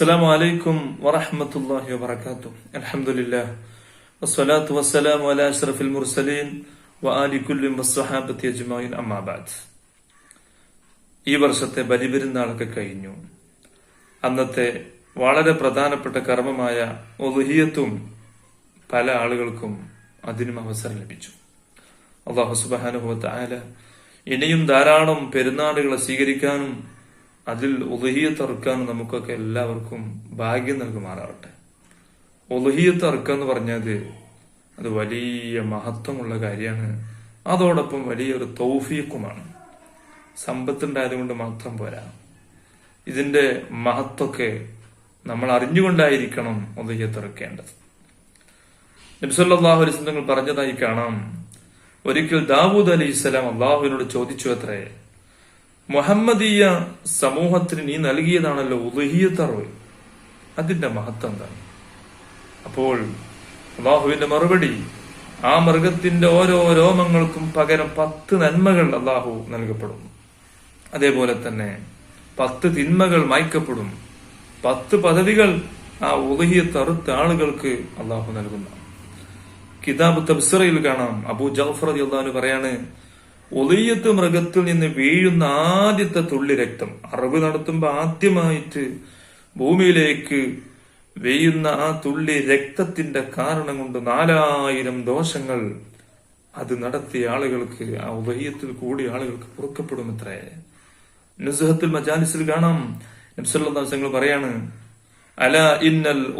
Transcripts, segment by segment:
السلام عليكم ورحمة الله وبركاته الحمد لله والصلاة والسلام على أشرف المرسلين وآل كل والصحابة أجمعين أما بعد ഈ വർഷത്തെ ബലിപെരുന്നാളൊക്കെ കഴിഞ്ഞു അന്നത്തെ വളരെ പ്രധാനപ്പെട്ട കർമ്മമായ ഒതുഹിയത്തും പല ആളുകൾക്കും അതിനും അവസരം ലഭിച്ചു അള്ളാഹു സുബാനുഭവത്ത് ആല ഇനിയും ധാരാളം പെരുന്നാളുകളെ സ്വീകരിക്കാനും അതിൽ ഉലഹിയത്ത് അറുക്കാനും നമുക്കൊക്കെ എല്ലാവർക്കും ഭാഗ്യം നൽകുമാറാവട്ടെ ഉലഹിയത്ത് അറുക്കുക എന്ന് പറഞ്ഞത് അത് വലിയ മഹത്വമുള്ള കാര്യമാണ്. അതോടൊപ്പം വലിയൊരു തൗഫീക്കുമാണ് സമ്പത്തുണ്ടായത് കൊണ്ട് മാത്രം പോരാ. ഇതിന്റെ മഹത്വമൊക്കെ നമ്മൾ അറിഞ്ഞുകൊണ്ടായിരിക്കണം ഉദയത്ത് ഇറക്കേണ്ടത് നബ്സല്ലാഹു അലൈസ് തങ്ങൾ പറഞ്ഞതായി കാണാം. ഒരിക്കൽ ദാവൂദ് അലി ഇസ്ലാം അള്ളാഹുവിനോട് ചോദിച്ചു അത്രേ മുഹമ്മദീയ സമൂഹത്തിന് നീ നൽകിയതാണല്ലോ ഉദഹീയത്തറവ്. അതിന്റെ മഹത്വം എന്താണ്? അപ്പോൾ അള്ളാഹുവിന്റെ മറുപടി ആ മൃഗത്തിന്റെ ഓരോ രോമങ്ങൾക്കും പകരം പത്ത് നന്മകൾ അള്ളാഹു നൽകപ്പെടും അതേപോലെ തന്നെ പത്ത് തിന്മകൾ മായ്ക്കപ്പെടും. പത്ത് പദവികൾ ആ ഉദഹിയ തറുത്ത ആളുകൾക്ക് അള്ളാഹു നൽകുന്ന. കിതാബ് തബ്സറയിൽ കാണാം. അബൂ ജാഫർ അള്ളാഹു പറയാണ് ഒളിയത്ത് മൃഗത്തിൽ നിന്ന് വീഴുന്ന ആദ്യത്തെ തുള്ളി രക്തം. അറിവ് നടത്തുമ്പോ ആദ്യമായിട്ട് ഭൂമിയിലേക്ക് വെയ്യുന്ന ആ തുള്ളി രക്തത്തിന്റെ കാരണം കൊണ്ട് നാലായിരം ദോഷങ്ങൾ അത് നടത്തിയ ആളുകൾക്ക് ആ ഉദയത്തിൽ കൂടിയ ആളുകൾക്ക് പൊറുക്കപ്പെടുമത്രേ നുസഹത്തിൽ മജാലിസിൽ കാണാം. നബ്സല്ലാസങ്ങൾ പറയാണ് അല ഇന്നൽ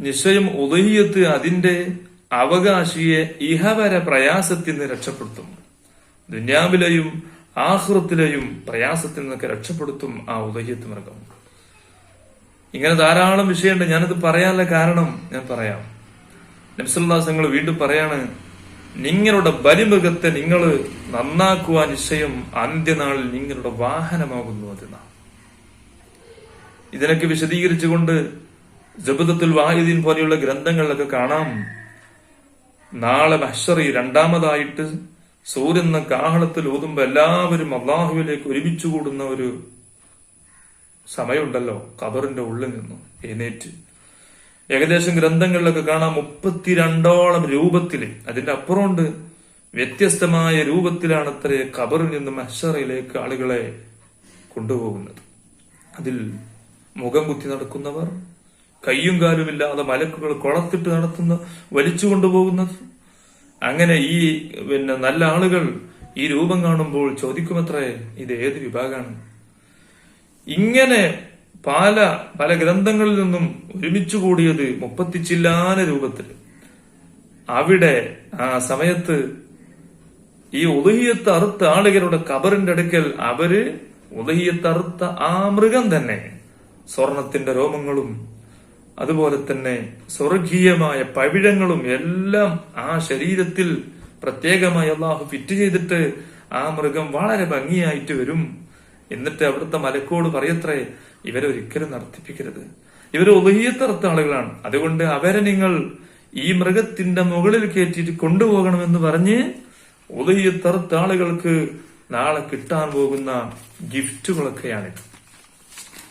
നിശ്ചയം ഉദയത്ത് അതിന്റെ അവകാശിയെ ഇഹവര പ്രയാസത്തിൽ നിന്ന് രക്ഷപ്പെടുത്തും. ദുന്യാവിലെയും ആഹൃത്തിലെയും പ്രയാസത്തിൽ നിന്നൊക്കെ രക്ഷപ്പെടുത്തും ആ ഉദയത്ത് മൃഗം. ഇങ്ങനെ ധാരാളം വിഷയമുണ്ട്. ഞാനത് പറയാനുള്ള കാരണം ഞാൻ പറയാം. നബ്സുല്ലാസങ്ങൾ വീണ്ടും പറയാണ് നിങ്ങളുടെ ബലിമൃഗത്തെ നിങ്ങൾ നന്നാക്കുവാൻ നിശ്ചയം അന്ത്യനാളിൽ നിങ്ങളുടെ വാഹനമാകുന്നു അതെന്നാ ഇതിനൊക്കെ വിശദീകരിച്ചുകൊണ്ട് ജബദത്തുൽ വാഹിദീൻ പോലെയുള്ള ഗ്രന്ഥങ്ങളിലൊക്കെ കാണാം. നാളെ മഹ്ഷറി രണ്ടാമതായിട്ട് സൂര്യൻ കാഹളത്തിൽ ഓതുമ്പോ എല്ലാവരും അള്ളാഹുവിലേക്ക് ഒരുമിച്ച് കൂടുന്ന ഒരു സമയമുണ്ടല്ലോ കബറിന്റെ ഉള്ളിൽ നിന്നും എനേറ്റ് ഏകദേശം ഗ്രന്ഥങ്ങളിലൊക്കെ കാണാം മുപ്പത്തിരണ്ടോളം രൂപത്തിൽ അതിന്റെ അപ്പുറമുണ്ട് വ്യത്യസ്തമായ രൂപത്തിലാണ് അത്ര ഖബറിൽ നിന്ന് മഷറയിലേക്ക് ആളുകളെ കൊണ്ടുപോകുന്നത്. അതിൽ മുഖം കുത്തി നടക്കുന്നവർ കയ്യും കാലുമില്ലാതെ മലക്കുകൾ കൊളത്തിട്ട് നടത്തുന്ന വലിച്ചു കൊണ്ടുപോകുന്നത് അങ്ങനെ ഈ പിന്നെ നല്ല ആളുകൾ ഈ രൂപം കാണുമ്പോൾ ചോദിക്കുമത്രേ ഇത് ഏത് വിഭാഗമാണ് ഇങ്ങനെ പല പല ഗ്രന്ഥങ്ങളിൽ നിന്നും ഒരുമിച്ചു കൂടിയത് മുപ്പത്തിച്ചില്ലാന രൂപത്തിൽ. അവിടെ ആ സമയത്ത് ഈ ഉദഹിയത്ത് അറുത്ത ആളുകളുടെ കബറിന്റെ അടുക്കൽ അവർ ഉദഹിയത്ത് അറുത്ത ആ മൃഗം തന്നെ. സ്വർണത്തിന്റെ രോമങ്ങളും അതുപോലെ തന്നെ സ്വർഗീയമായ പവിഴങ്ങളും എല്ലാം ആ ശരീരത്തിൽ പ്രത്യേകമായി അള്ളാഹു ഫിറ്റ് ചെയ്തിട്ട് ആ മൃഗം വളരെ ഭംഗിയായിട്ട് വരും. എന്നിട്ട് അവിടുത്തെ മലക്കോട് പറയത്രേ ഇവരെ ഒരിക്കലും നടത്തിപ്പിക്കരുത്. ഇവർ ഒതുഹിയത്തറുത്ത ആളുകളാണ്. അതുകൊണ്ട് അവരെ നിങ്ങൾ ഈ മൃഗത്തിന്റെ മുകളിൽ കയറ്റിയിട്ട് കൊണ്ടുപോകണമെന്ന് പറഞ്ഞ് ഒതുഹിയത്തറുത്ത ആളുകൾക്ക് നാളെ കിട്ടാൻ പോകുന്ന ഗിഫ്റ്റുകളൊക്കെയാണിത്.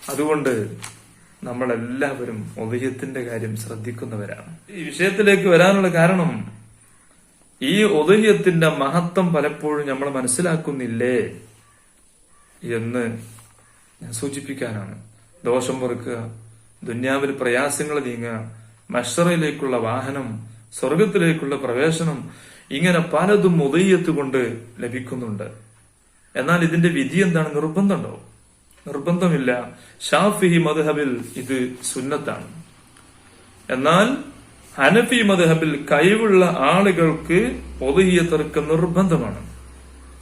അതുകൊണ്ട് നമ്മളെല്ലാവരും ഒതുഹ്യത്തിന്റെ കാര്യം ശ്രദ്ധിക്കുന്നവരാണ്. ഈ വിഷയത്തിലേക്ക് വരാനുള്ള കാരണം ഈ ഒതുഹ്യത്തിന്റെ മഹത്വം പലപ്പോഴും നമ്മൾ മനസ്സിലാക്കുന്നില്ലേ എന്ന് ഞാൻ സൂചിപ്പിക്കാനാണ്. ദോഷം പൊറുക്കുക ദുന്യാവിൽ പ്രയാസങ്ങൾ നീങ്ങുക മഷറയിലേക്കുള്ള വാഹനം സ്വർഗത്തിലേക്കുള്ള പ്രവേശനം ഇങ്ങനെ പലതും ഉദയ്യത്ത് കൊണ്ട് ലഭിക്കുന്നുണ്ട്. എന്നാൽ ഇതിന്റെ വിധി എന്താണ്? നിർബന്ധമുണ്ടോ? നിർബന്ധമില്ല. ഷാഫി മദ്ഹബിൽ ഇത് സുന്നത്താണ്. എന്നാൽ ഹനഫി മദ്ഹബിൽ കഴിവുള്ള ആളുകൾക്ക് ഒതുഹിയത്തർക്ക് നിർബന്ധമാണ്.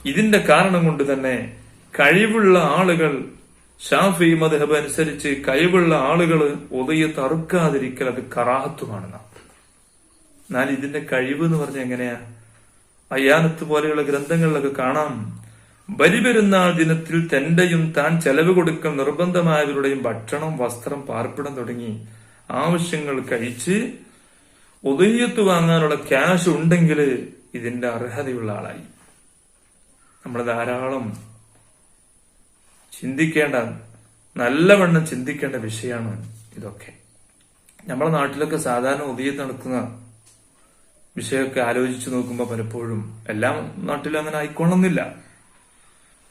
ഇതിന്റെ കാരണം കൊണ്ട് തന്നെ കഴിവുള്ള ആളുകൾ ഷാഫി മദ്ഹബ് അനുസരിച്ച് കഴിവുള്ള ആളുകൾ ഒതയെ തറുക്കാതിരിക്കൽ അത് കറാഹത്വമാണ് എന്നാൽ ഇതിന്റെ കഴിവ് എന്ന് പറഞ്ഞ എങ്ങനെയാ? അയ്യാനത്ത് പോലെയുള്ള ഗ്രന്ഥങ്ങളിലൊക്കെ കാണാം. ബലിപെരുന്നാൾ ദിനത്തിൽ തന്റെയും താൻ ചെലവ് കൊടുക്കൽ നിർബന്ധമായവരുടെയും ഭക്ഷണം വസ്ത്രം പാർപ്പിടം തുടങ്ങി ആവശ്യങ്ങൾ കഴിച്ച് ഉദയത്ത് വാങ്ങാനുള്ള ക്യാഷ് ഉണ്ടെങ്കിൽ ഇതിന്റെ അർഹതയുള്ള ആളായി. നമ്മൾ ധാരാളം ചിന്തിക്കേണ്ട നല്ലവണ്ണം ചിന്തിക്കേണ്ട വിഷയമാണ് ഇതൊക്കെ. നമ്മുടെ നാട്ടിലൊക്കെ സാധാരണ ഉദയത്ത് നടക്കുന്ന വിഷയമൊക്കെ ആലോചിച്ചു നോക്കുമ്പോൾ പലപ്പോഴും എല്ലാം നാട്ടിലും അങ്ങനെ ആയിക്കൊള്ളുന്നില്ല.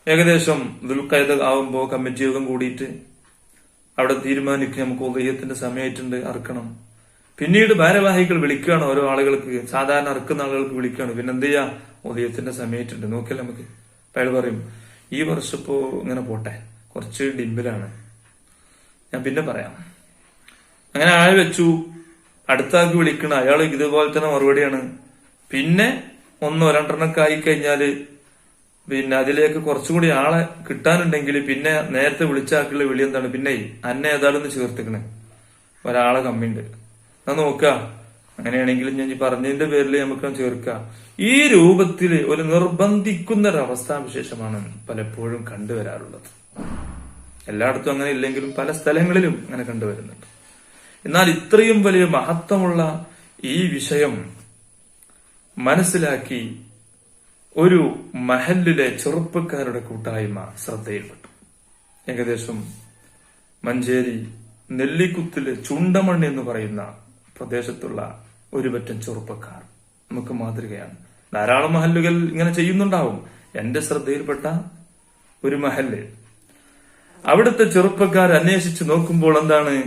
ഏകദേശം ദുൽഖൈദ ആവുമ്പോൾ കമ്മിറ്റി യോഗം കൂടിയിട്ട് അവിടെ തീരുമാനിക്കുക. നമുക്ക് ഉദയത്തിന്റെ സമയമായിട്ടുണ്ട് അറക്കണം. പിന്നീട് ഭാരവാഹികൾ വിളിക്കുകയാണ് ഓരോ ആളുകൾക്ക്. സാധാരണ അറക്കുന്ന ആളുകൾക്ക് വിളിക്കുകയാണ്. പിന്നെ എന്ത് ചെയ്യാ? ഉദയത്തിന്റെ സമയമായിട്ടുണ്ട്. നോക്കിയാൽ നമുക്ക് അയാൾ പറയും ഈ വർഷം ഇപ്പോ ഇങ്ങനെ പോട്ടെ. കുറച്ച് ഡിമ്പിലാണ്. ഞാൻ പിന്നെ പറയാം. അങ്ങനെ ആൾ വെച്ചു. അടുത്ത ആൾക്ക് വിളിക്കണ അയാൾ ഇതുപോലെ തന്നെ മറുപടിയാണ്. പിന്നെ ഒന്നോ രണ്ടെണ്ണൊക്കെ ആയി കഴിഞ്ഞാൽ പിന്നെ അതിലേക്ക് കുറച്ചുകൂടി ആളെ കിട്ടാനുണ്ടെങ്കിൽ പിന്നെ നേരത്തെ വിളിച്ചാക്കുള്ള വിളി എന്താണ്? പിന്നെ അന്നെ ഏതായാലും ചേർത്തിക്കണേ. ഒരാളെ കമ്മിണ്ട് എന്നാ നോക്ക അങ്ങനെയാണെങ്കിൽ ഞാൻ പറഞ്ഞതിന്റെ പേരിൽ നമുക്ക് ചേർക്ക ഈ രൂപത്തിൽ ഒരു നിർബന്ധിക്കുന്ന ഒരു അവസ്ഥാവിശേഷമാണ് പലപ്പോഴും കണ്ടുവരാറുള്ളത്. എല്ലായിടത്തും അങ്ങനെ ഇല്ലെങ്കിലും പല സ്ഥലങ്ങളിലും അങ്ങനെ കണ്ടുവരുന്നുണ്ട്. എന്നാൽ ഇത്രയും വലിയ മഹത്വമുള്ള ഈ വിഷയം മനസ്സിലാക്കി ഒരു മഹലിലെ ചെറുപ്പക്കാരുടെ കൂട്ടായ്മ ശ്രദ്ധയിൽപ്പെട്ടു. ഏകദേശം മഞ്ചേരി നെല്ലിക്കുത്തിലെ ചുണ്ടമണ് എന്ന് പറയുന്ന പ്രദേശത്തുള്ള ഒരു പറ്റം ചെറുപ്പക്കാർ. നമുക്ക് മാതൃകയാണ്. ധാരാളം മഹല്ലുകൾ ഇങ്ങനെ ചെയ്യുന്നുണ്ടാവും. എന്റെ ശ്രദ്ധയിൽപ്പെട്ട ഒരു മഹൽ അവിടുത്തെ ചെറുപ്പക്കാർ അന്വേഷിച്ച് നോക്കുമ്പോൾ എന്താണ്?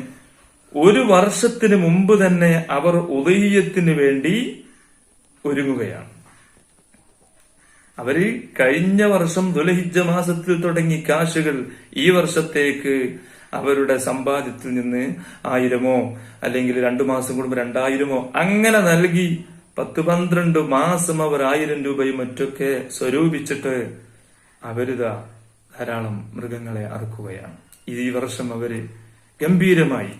ഒരു വർഷത്തിന് മുമ്പ് തന്നെ അവർ ഉദയത്തിന് വേണ്ടി ഒരുങ്ങുകയാണ്. അവർ കഴിഞ്ഞ വർഷം ദുലഹിജ മാസത്തിൽ തുടങ്ങി കാശുകൾ ഈ വർഷത്തേക്ക് അവരുടെ സമ്പാദ്യത്തിൽ നിന്ന് ആയിരമോ അല്ലെങ്കിൽ രണ്ടു മാസം കൂടുമ്പോൾ രണ്ടായിരമോ അങ്ങനെ നൽകി പത്ത് പന്ത്രണ്ട് മാസം അവർ ആയിരം രൂപയും മറ്റൊക്കെ സ്വരൂപിച്ചിട്ട് അവരിതാ ധാരാളം മൃഗങ്ങളെ അറുക്കുകയാണ്. ഈ വർഷം അവർ ഗംഭീരമായി.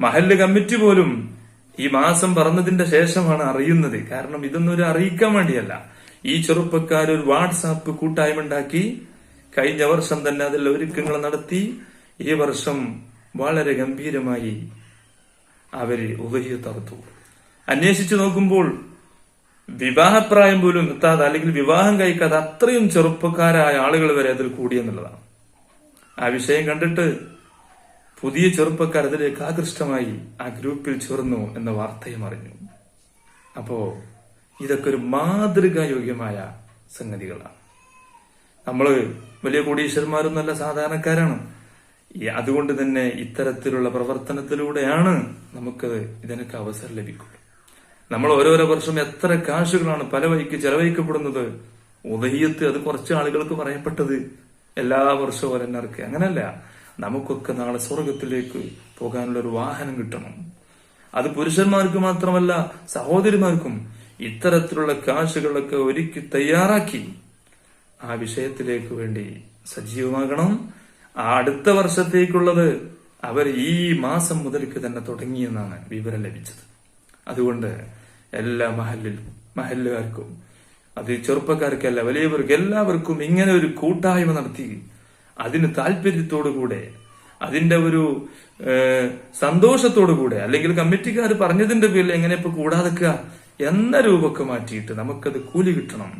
മഹല്ല് കമ്മിറ്റി പോലും ഈ മാസം പറഞ്ഞതിന്റെ ശേഷമാണ് അറിയുന്നത്. കാരണം ഇതൊന്നും ഒരു അറിയിക്കാൻ വേണ്ടിയല്ല. ഈ ചെറുപ്പക്കാർ ഒരു വാട്സാപ്പ് കൂട്ടായ്മ ഉണ്ടാക്കി കഴിഞ്ഞ വർഷം തന്നെ അതിൽ ഒരുക്കങ്ങൾ നടത്തി. ഈ വർഷം വളരെ ഗംഭീരമായി അവർ ഉദയ അന്വേഷിച്ചു നോക്കുമ്പോൾ വിവാഹപ്രായം പോലും എത്താതെ അല്ലെങ്കിൽ വിവാഹം കഴിക്കാതെ അത്രയും ചെറുപ്പക്കാരായ ആളുകൾ വരെ അതിൽ കൂടിയെന്നുള്ളതാണ് ആ വിഷയം കണ്ടിട്ട് പുതിയ ചെറുപ്പക്കാർ അതിലേക്ക് ആകൃഷ്ടമായി ആ ഗ്രൂപ്പിൽ ചേർന്നു എന്ന വാർത്തയും അറിഞ്ഞു. അപ്പോ ഇതൊക്കെ ഒരു മാതൃകായോഗ്യമായ സംഗതികളാണ്. നമ്മൾ വലിയ കോടീശ്വരന്മാരും നല്ല സാധാരണക്കാരാണ്. അതുകൊണ്ട് തന്നെ ഇത്തരത്തിലുള്ള പ്രവർത്തനത്തിലൂടെയാണ് നമുക്ക് ഇതിനൊക്കെ അവസരം ലഭിക്കുള്ളൂ നമ്മൾ ഓരോരോ വർഷം എത്ര കാശുകളാണ് പല വഴിക്ക് ചെലവഴിക്കപ്പെടുന്നത്. ഉദയത്ത് അത് കുറച്ച് ആളുകൾക്ക് പറയപ്പെട്ടത് എല്ലാ വർഷവും ഒരെണ്ണർക്ക് അങ്ങനല്ല. നമുക്കൊക്കെ നാളെ സ്വർഗത്തിലേക്ക് പോകാനുള്ള ഒരു വാഹനം കിട്ടണം. അത് പുരുഷന്മാർക്ക് മാത്രമല്ല സഹോദരിമാർക്കും ഇത്തരത്തിലുള്ള കാശുകളൊക്കെ ഒരുക്കി തയ്യാറാക്കി. ആ വിഷയത്തിലേക്ക് വേണ്ടി സജീവമാകണം. ആ അടുത്ത വർഷത്തേക്കുള്ളത് അവർ ഈ മാസം മുതൽക്ക് തന്നെ തുടങ്ങിയെന്നാണ് വിവരം ലഭിച്ചത്. അതുകൊണ്ട് എല്ലാ മഹല്ലിലും മഹല്ലുകാർക്കും അത് ചെറുപ്പക്കാർക്കല്ല വലിയവർക്ക് എല്ലാവർക്കും ഇങ്ങനെ ഒരു കൂട്ടായ്മ നടത്തി അതിന് താല്പര്യത്തോടുകൂടെ അതിന്റെ ഒരു സന്തോഷത്തോടു കൂടെ അല്ലെങ്കിൽ കമ്മിറ്റിക്കാർ പറഞ്ഞതിന്റെ പേരിൽ എങ്ങനെ ഇപ്പൊ കൂടാതെക്കുക എന്ന രൂപമൊക്കെ മാറ്റിയിട്ട് നമുക്കത് കൂലി കിട്ടണം.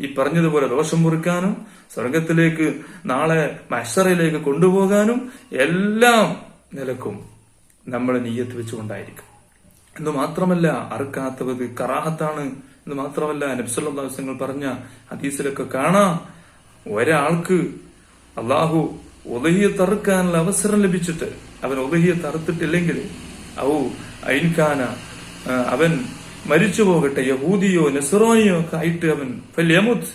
ഈ പറഞ്ഞതുപോലെ ദോഷം മുറിക്കാനും സ്വർഗത്തിലേക്ക് നാളെ മഷറയിലേക്ക് കൊണ്ടുപോകാനും എല്ലാം നിലക്കും നമ്മൾ നീയത്ത് വെച്ചുകൊണ്ടായിരിക്കും. എന്ന് മാത്രമല്ല അറുക്കാത്തവത് കറാഹത്താണ് എന്ന് മാത്രമല്ല നബ്സുള്ള ദിവസങ്ങൾ പറഞ്ഞ ഹദീസിലൊക്കെ കാണാം. ഒരാൾക്ക് അള്ളാഹു ഉദഹിയെ തറുക്കാനുള്ള അവസരം ലഭിച്ചിട്ട് അവൻ ഉദഹിയെ തറുത്തിട്ടില്ലെങ്കിൽ ഔ ഐൻഖാന അവൻ മരിച്ചു പോകട്ടെ യഹൂദിയോ നസ്രാനിയോ ഒക്കെ ആയിട്ട് അവൻ ഫല്യമുത്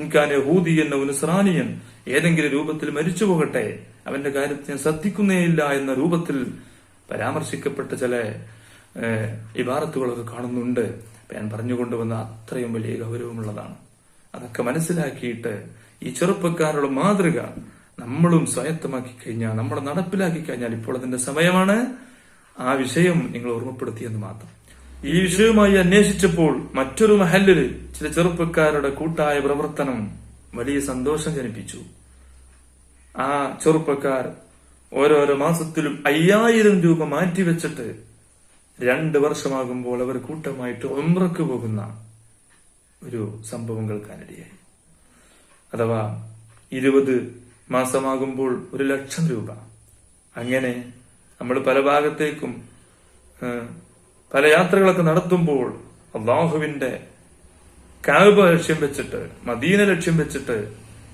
ഇൻകാൻ യഹൂദി എന്ന നസ്രാനിയൻ ഏതെങ്കിലും രൂപത്തിൽ മരിച്ചു പോകട്ടെ അവന്റെ കാര്യത്തെ ശ്രദ്ധിക്കുന്നേയില്ല എന്ന രൂപത്തിൽ പരാമർശിക്കപ്പെട്ട ചില ഇബാറത്തുകളൊക്കെ കാണുന്നുണ്ട്. ഞാൻ പറഞ്ഞുകൊണ്ടുവന്ന അത്രയും വലിയ ഗൗരവമുള്ളതാണ്. അതൊക്കെ മനസ്സിലാക്കിയിട്ട് ഈ ചെറുപ്പക്കാരുടെ മാതൃക നമ്മളും സ്വായത്തമാക്കി കഴിഞ്ഞാൽ നമ്മൾ നടപ്പിലാക്കി കഴിഞ്ഞാൽ ഇപ്പോൾ അതിന്റെ സമയമാണ്. ആ വിഷയം നിങ്ങൾ ഓർമ്മപ്പെടുത്തിയെന്ന് മാത്രം. ഈ വിഷയവുമായി അന്വേഷിച്ചപ്പോൾ മറ്റൊരു മഹല്ലിൽ ചില ചെറുപ്പക്കാരുടെ കൂട്ടായ പ്രവർത്തനം വലിയ സന്തോഷം ജനിപ്പിച്ചു. ആ ചെറുപ്പക്കാർ ഓരോരോ മാസത്തിലും അയ്യായിരം രൂപ മാറ്റിവെച്ചിട്ട് രണ്ട് വർഷമാകുമ്പോൾ അവർ കൂട്ടമായിട്ട് ഒമ്രക്ക് പോകുന്ന ഒരു സംഭവം കേൾക്കാനിടയായി. അഥവാ ഇരുപത് മാസമാകുമ്പോൾ ഒരു ലക്ഷം രൂപ. അങ്ങനെ നമ്മൾ പല ഭാഗത്തേക്കും പല യാത്രകളൊക്കെ നടത്തുമ്പോൾ അള്ളാഹുവിന്റെ കാബ ലക്ഷ്യം വെച്ചിട്ട് മദീന ലക്ഷ്യം വെച്ചിട്ട്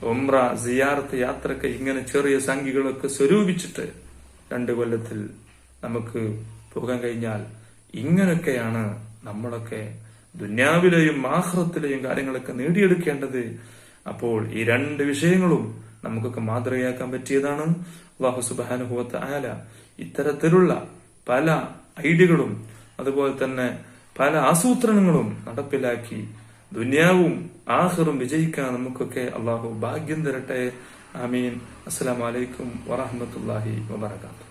ഉംറ സിയാർത്ത് യാത്രയ്ക്ക് ഇങ്ങനെ ചെറിയ സംഖ്യകളൊക്കെ സ്വരൂപിച്ചിട്ട് രണ്ട് കൊല്ലത്തിൽ നമുക്ക് പോകാൻ കഴിഞ്ഞാൽ ഇങ്ങനെയൊക്കെയാണ് നമ്മളൊക്കെ ദുന്യാവിലെയും ആഹ്റത്തിലെയും കാര്യങ്ങളൊക്കെ നേടിയെടുക്കേണ്ടത്. അപ്പോൾ ഈ രണ്ട് വിഷയങ്ങളും നമുക്കൊക്കെ മാതൃകയാക്കാൻ പറ്റിയതാണ്. അള്ളാഹു സുബാനുഭവത്ത് ആല ഇത്തരത്തിലുള്ള പല ഐഡിയകളും അതുപോലെ തന്നെ പല ആസൂത്രണങ്ങളും നടപ്പിലാക്കി ദുനിയാവും ആഹറും വിജയിക്കാൻ നമുക്കൊക്കെ അള്ളാഹു ഭാഗ്യം തരട്ടെ. ആമീൻ. അസ്സലാമലൈക്കും വറഹമത്തല്ലാഹി വബർക്കാത്തു